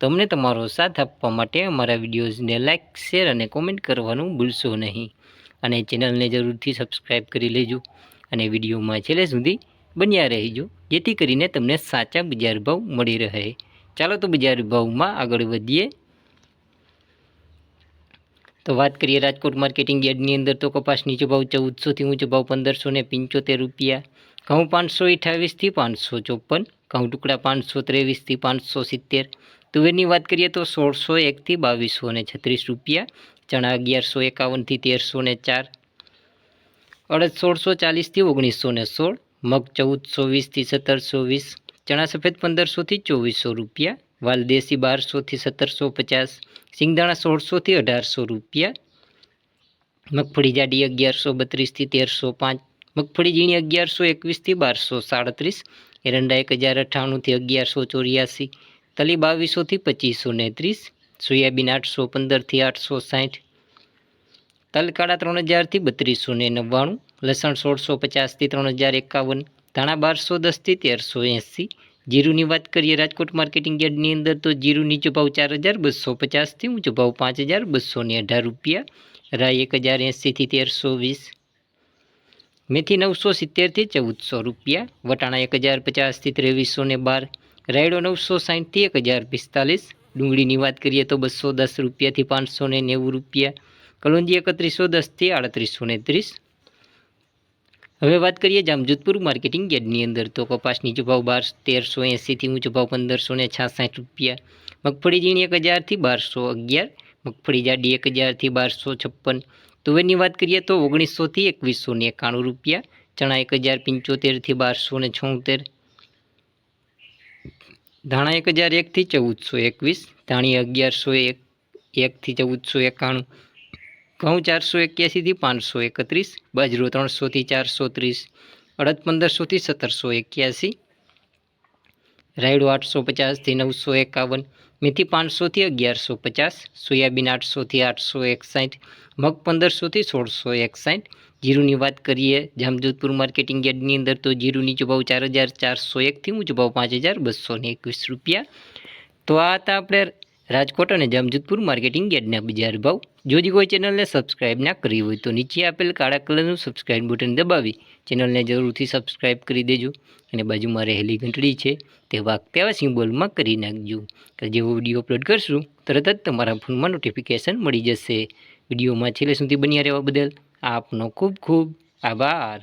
તો અમને તમારો સાથ આપવા માટે અમારા વિડીયોઝને લાઇક શેર અને કોમેન્ટ કરવાનું ભૂલશો નહીં. અને ચેનલને જરૂરથી સબસ્ક્રાઈબ કરી લેજો અને વિડીયોમાં છેલ્લે સુધી બન્યા રહેજો, જેથી કરીને તમને સાચા બજાર ભાવ મળી રહે. ચાલો તો બજાર ભાવમાં આગળ વધીએ. તો વાત કરીએ રાજકોટ માર્કેટિંગ યાર્ડની અંદર તો કપાસ નીચો ભાવ ચૌદસોથી ઊંચો ભાવ પંદરસો ને પંચોતેર રૂપિયા. ઘઉં પાંચસો અઠાવીસથી પાંચસો ચોપન, ઘઉં ટુકડા પાંચસો ત્રેવીસથી પાંચસો સિત્તેર. તુવેરની વાત કરીએ તો સોળસો એકથી બાવીસો ને છત્રીસ રૂપિયા, ચણા અગિયારસો એકાવનથી તેરસો ને ચાર, અડદ સોળસો ચાલીસથી ઓગણીસો ને સોળ, મગ ચૌદસો વીસથી સત્તરસો વીસ, ચણા સફેદ પંદરસોથી ચોવીસો રૂપિયા, વાલ દેશી બારસોથી સત્તરસો પચાસ, સિંગદાણા સોળસોથી અઢારસો રૂપિયા, મગફળી જાડી અગિયારસો બત્રીસથી તેરસો પાંચ, મગફળી ઝીણી અગિયારસો એકવીસથી બારસો સાડત્રીસ, એરંડા એક હજાર અઠ્ઠાણુંથી અગિયારસો ચોર્યાસી તલી બાવીસોથી પચીસો ને ત્રીસ, સોયાબીન આઠસો પંદરથી આઠસો સાઠ, તલકાળા ત્રણ હજારથી બત્રીસો ને નવ્વાણું, લસણ સોળસો પચાસથી ત્રણ હજાર એકાવન, ધાણા બારસો દસથી તેરસો એંસી, જીરુની વાત કરીએ રાજકોટ માર્કેટિંગ યાર્ડની અંદર તો જીરુ નીચો ભાવ ચાર હજાર બસો પચાસથી ઊંચો ભાવ પાંચ હજાર બસો ને અઢાર રૂપિયા, રાઈ એક હજાર એંસીથી તેરસો વીસ, મેથી નવસો સિત્તેરથી ચૌદસો રૂપિયા, વટાણા એક હજાર પચાસથી ત્રેવીસો ને બાર રાયડો નવસો સાઠથી એક હજાર પિસ્તાલીસ. ડુંગળીની વાત કરીએ તો બસો દસ રૂપિયાથી પાંચસો ને નેવું રૂપિયા. કલોંજી એકત્રીસો દસથી આડત્રીસો ને ત્રીસ. હવે વાત કરીએ જામજોધપુર માર્કેટિંગ યાર્ડની અંદર તો કપાસની ભાવ બાર તેરસો એંસીથી ઊંચો ભાવ પંદરસો ને છાસઠ રૂપિયા. મગફળી ઝીણી એક હજારથી બારસો અગિયાર. મગફળી જાડી એક હજારથી બારસો છપ્પન. તુવેરની વાત કરીએ તો ઓગણીસોથી એકવીસો ને એકાણું રૂપિયા. ચણા એક હજાર પંચોતેરથી બારસો ને છોતેર. ધાણા એક હજાર એકથી ચૌદસો એકવીસ, ધાણી અગિયારસો એક એકથી ચૌદસો એકાણું, ઘઉં ચારસો એક્યાસીથી પાંચસો એકત્રીસ, બાજરો ત્રણસોથી ચારસો ત્રીસ, અડદ પંદરસોથી સત્તરસો એક્યાસી, રાયડો આઠસો પચાસથી નવસો એકાવન મેથી પાંચસોથી અગિયારસો પચાસ, સોયાબીન આઠસોથી આઠસો એકસાઠ, મગ પંદરસોથી સોળસો એકસાઠ. જીરુની વાત કરીએ, જામજોધપુર માર્કેટિંગ યાર્ડની અંદર તો જીરું નીચો ચાર હજાર ચારસો એકથી ઊંચો ભાવ પાંચ હજાર બસો એકવીસ રૂપિયા. તો આ હતા આપણે રાજકોટ અને જામજોધપુર માર્કેટિંગ યાર્ડના બજાર ભાવ જો હજી કોઈ ચેનલને સબસ્ક્રાઇબ ના કરી હોય તો નીચે આપેલ કાળા કલરનું સબસ્ક્રાઇબ બટન દબાવી ચેનલને જરૂરથી સબસ્ક્રાઇબ કરી દેજો અને બાજુમાં રહેલી ઘંટડી છે તે વાગતે આવા સિમ્બોલમાં કરી નાખજો. કે જેવો વીડિયો અપલોડ કરશું, તરત જ તમારા ફોનમાં નોટિફિકેશન મળી જશે. વિડીયોમાં છેલ્લે સુધી બન્યા રહેવા બદલ આપનો ખૂબ ખૂબ આભાર.